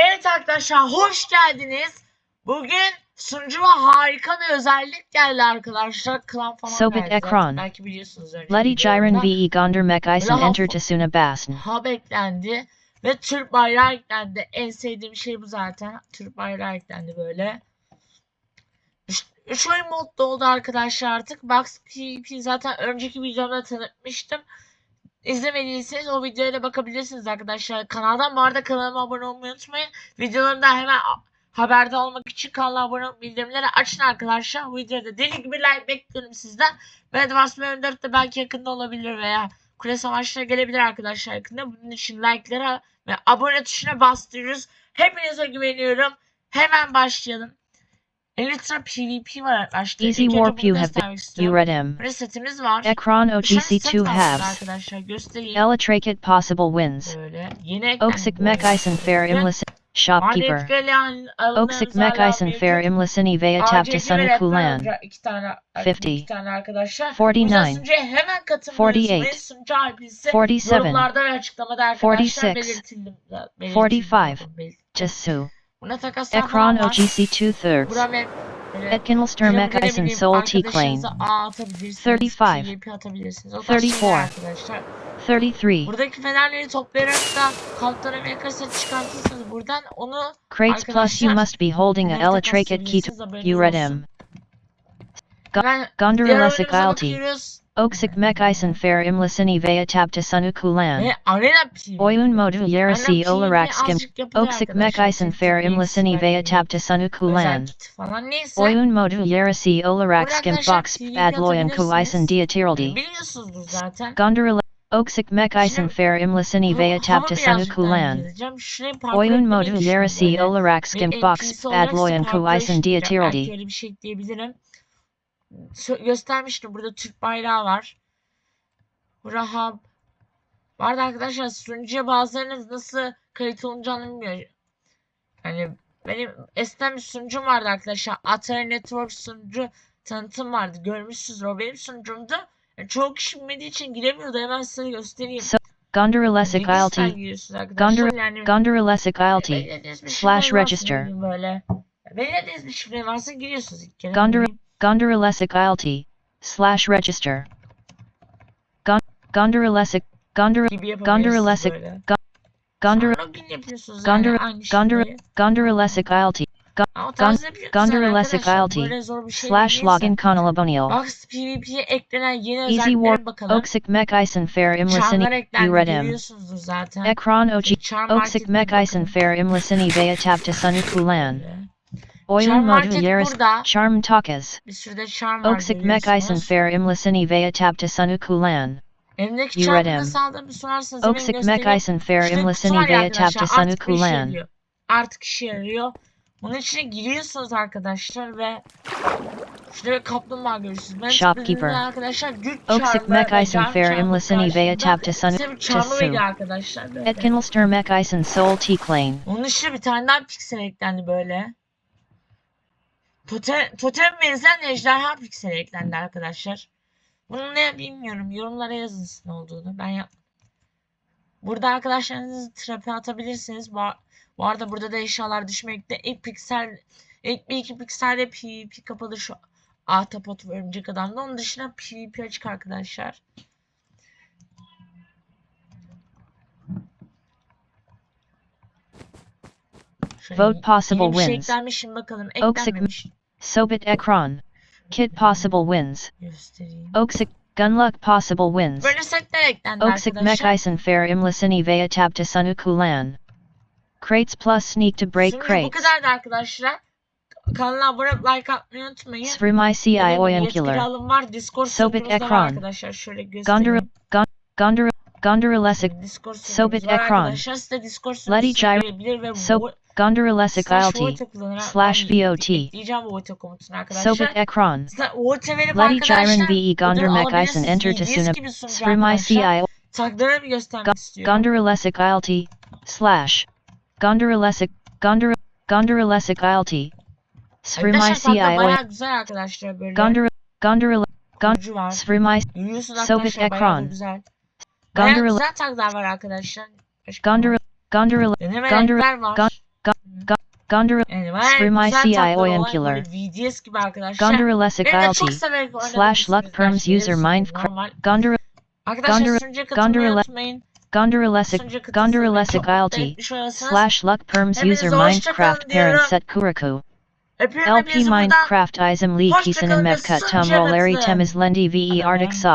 Evet arkadaşlar hoş geldiniz. Bugün sunucuma harika bir özellik geldi arkadaşlar. Klan falan Sobit geldi ekran. Belki biliyorsunuz öyle. Jiren ve Gondar Mekisen Rahat- enter Tasuna Basn. Hub eklendi ve Türk bayrağı eklendi. En sevdiğim şey bu zaten. Türk bayrağı eklendi böyle. Üç, üç oyun modda oldu arkadaşlar artık. Box PvP zaten önceki videomda tanıtmıştım. İzlemediyseniz o videoya da bakabilirsiniz arkadaşlar. Kanaldan bu arada kanalıma abone olmayı unutmayın. Videolarımda hemen haberdar olmak için kanala abone olup bildirimleri açın arkadaşlar. Bu videoda deli gibi like bekliyorum sizden. Ve Advanced Warfare 4 de belki yakında olabilir veya kule savaşları gelebilir arkadaşlar yakında. Bunun için like'lara ve abone tuşuna bastırıyoruz. Hepinize güveniyorum. Hemen başlayalım. Elytra PvP var arkadaşlar. Easy Warp you have göstermek you read him. Var. Ekran Bir tane set OGC2 aldık halves. Arkadaşlar göstereyim. Possible wins. Böyle. Yeni eklendi. Oksik bu Mekisen fair imlis shopkeeper. Oksik Mekisen fair imlisini veya tapta sunu kulan. tane, 50. iki tane arkadaşlar. 49. Burada sunucuya hemen katılmayı 48. unutmayın. Sunucu IP'si 47. yorumlarda ve açıklamada arkadaşlar 46. belirtildim. belirtildim. 45. Bel- Tasu. Buna takaslar Ekran. OGC2 thirds. Buram hep böyle Etkinlister Şöyle Mekisen Soul T Claim. arkadaşlarınıza ağ atabilirsiniz. 35. PvP atabilirsiniz. O tarz 34. 33. Buradaki fenerleri toplayarak da Kaptan Amerika set buradan onu Crates plus you must be holding a elatracate key to you read him. Ga- ben Gondar diğer Ilesic oyunumuza alti. Oksik Mekisen fair imlisini veya tapta sunu kulan. Ve arena PvP. Oyun modu yarısı Arena olarak PvP skim. azıcık yapılıyor Oksik. Mekisen Tek fair imlisini ekstra veya gibi. tapta sunu Özel kulan. kit falan neyse. Oyun modu yarısı olarak Burada skim arkadaşlar box PvP adloyan atabilirsiniz. kuisen diatiraldi. Biliyorsunuzdur zaten. Gondar Ile- Oksik Mekisen Şimdi fair imlisini veya Hava tapta sunu birazcık daha kulan. inceleyeceğim. Şurayı Oyun modu düşünüyorum yarısı böyle. olarak Ve skim NPC box olarak adloyan kuisen işleyeceğim. Diatiraldi. Göstermiştim. Burada Türk bayrağı var. Hub. Bu arada arkadaşlar sunucuya bazılarınız nasıl kayıt olunacağını bilmiyor. Yani benim eskiden bir sunucum vardı arkadaşlar. Atari Network sunucu tanıtım vardı. Görmüşsünüzdür. O benim sunucumdu. Yani çoğu kişi bilmediği için giremiyordu. Hemen size göstereyim. So- Ilesic alti. Belirlediğiniz bir Slash register. Böyle. Belirlediğiniz bir şifre varsa giriyorsunuz ilk kere. Gondar Ilesic alti. Slash register. Gon- Gondar Ilesic Gondar gibi Gondar yapabilirsiniz Ilesic böyle. Login yapıyorsunuz Gondar yani aynı Gondar şifreyi. Gondar Ilesic alti. Ama o tarz yapıyorsunuz Gondar yani Ilesic arkadaşlar. alti. Böyle zor bir şey Slash login kanalabonial. Box PvP'ye eklenen yeni Easy Warp bakalım. Oksik Mekisen fair imlisini eklendi you read him. görüyorsunuzdur zaten. Ekran Charm Oksik Mekisen bakın. fair imlisini veya tapta sunu kulan. Oyun modu burada. charm takas. Bir sürü de charm var Oksik Mekisen görüyorsunuz. fair imlisini veya tapta sunu kulan. Elimdeki You read charmı him. nasıl aldığımı sorarsanız Oksik göstereyim. Mekisen fair imlisini veya tapta sunu kulan. Artık işe yarıyor. Bunun içine giriyorsunuz arkadaşlar ve şurada bir kaplumbağa görüyorsunuz. Ben Shopkeeper. arkadaşlar güç Oksik çarmı Mekisen can fair imlisini veya tapta sunu bir çarmı veriyor arkadaşlar. Böyle. Etkinlister Mekisen Soul T-Claim. Onun dışında bir tane daha piksel eklendi böyle. Totem, totem benzeyen ejderha pikseli eklendi arkadaşlar. Bunu ne bilmiyorum. Yorumlara yazın ne olduğunu. Ben yap. Burada arkadaşlarınızı trap'e atabilirsiniz. Bu, bu arada burada da eşyalar düşmekte. İlk piksel, ilk bir iki pikselde PvP kapalı şu Ahtapot ve Örümcek Adam'da. Onun dışında PvP açık arkadaşlar. Vote possible şey wins. eklenmiş şimdi bakalım. Oksik- Eklenmemiş. Sobit Ekran. Kid possible wins. Oksik Gunluck possible wins. Böyle setler eklendi Oksik arkadaşlar. Mekisen fair imlisini veya tapta sunu kulan. Crates plus sneak to break Şimdi bu crates. kadardı arkadaşlar. Kanala abone olup like atmayı unutmayın. Svrimi CI Benim oyan yetkili killer. var. Discord Sobit sunucumuzda var ekran. arkadaşlar. Şöyle Gondar göstereyim. Gondar Gondar Ilesic Discord Sobit sunucumuz var ekran. arkadaşlar. Size Discord Leti sunucusuna Gyro- girebilir ve So bu Gondar Ilesic slash alti. Voita kullanarak slash ben VOT. ekleyeceğim bu Voita komutunu arkadaşlar. Sobit Ekran. Size Voita verip Leti arkadaşlar Jiren VE Gondar ödül Mekisen alabilirsiniz. enter Tasuna. gibi sunucu Svrimi arkadaşlar. CI Taklarını bir göstermek istiyorum. Gondar Ilesic alti. Slash. Gondar Ilesic Gondar Gondar Ilesic alti. Svrimi Arkadaşlar CI takla oyan bayağı güzel arkadaşlar böyle. Gondar Gondar Il- Gon- Kurucu var. Svrimi Görüyorsunuz Sobit arkadaşlar bayağı da ekran. güzel. Bayağı Gondar Il- güzel taklar var arkadaşlar. Başka Gondar var. Gondar Il- Deneme Gondar- renkler var. Gon- Gondor Var Sprimai güzel CI tatları olan Oyancular. böyle VDS gibi arkadaşlar. Gondorelesic Benim de çok ILT. Slash luck perms user sunum, Minecraft. normal. Gondor Arkadaşlar Gondor- sunucuya katılmayı Gondorele- unutmayın. Gondorelesic Sunucuya katılsanız Gondorelesic çok mutlu ILT. Slash luck perms user Minecraft parent diyorum. set. Öpüyorum LP. Minecraft ism Lee kalın ve Mevkat Tum Roleri. Temiz Lendi Ve. Arctic Saw.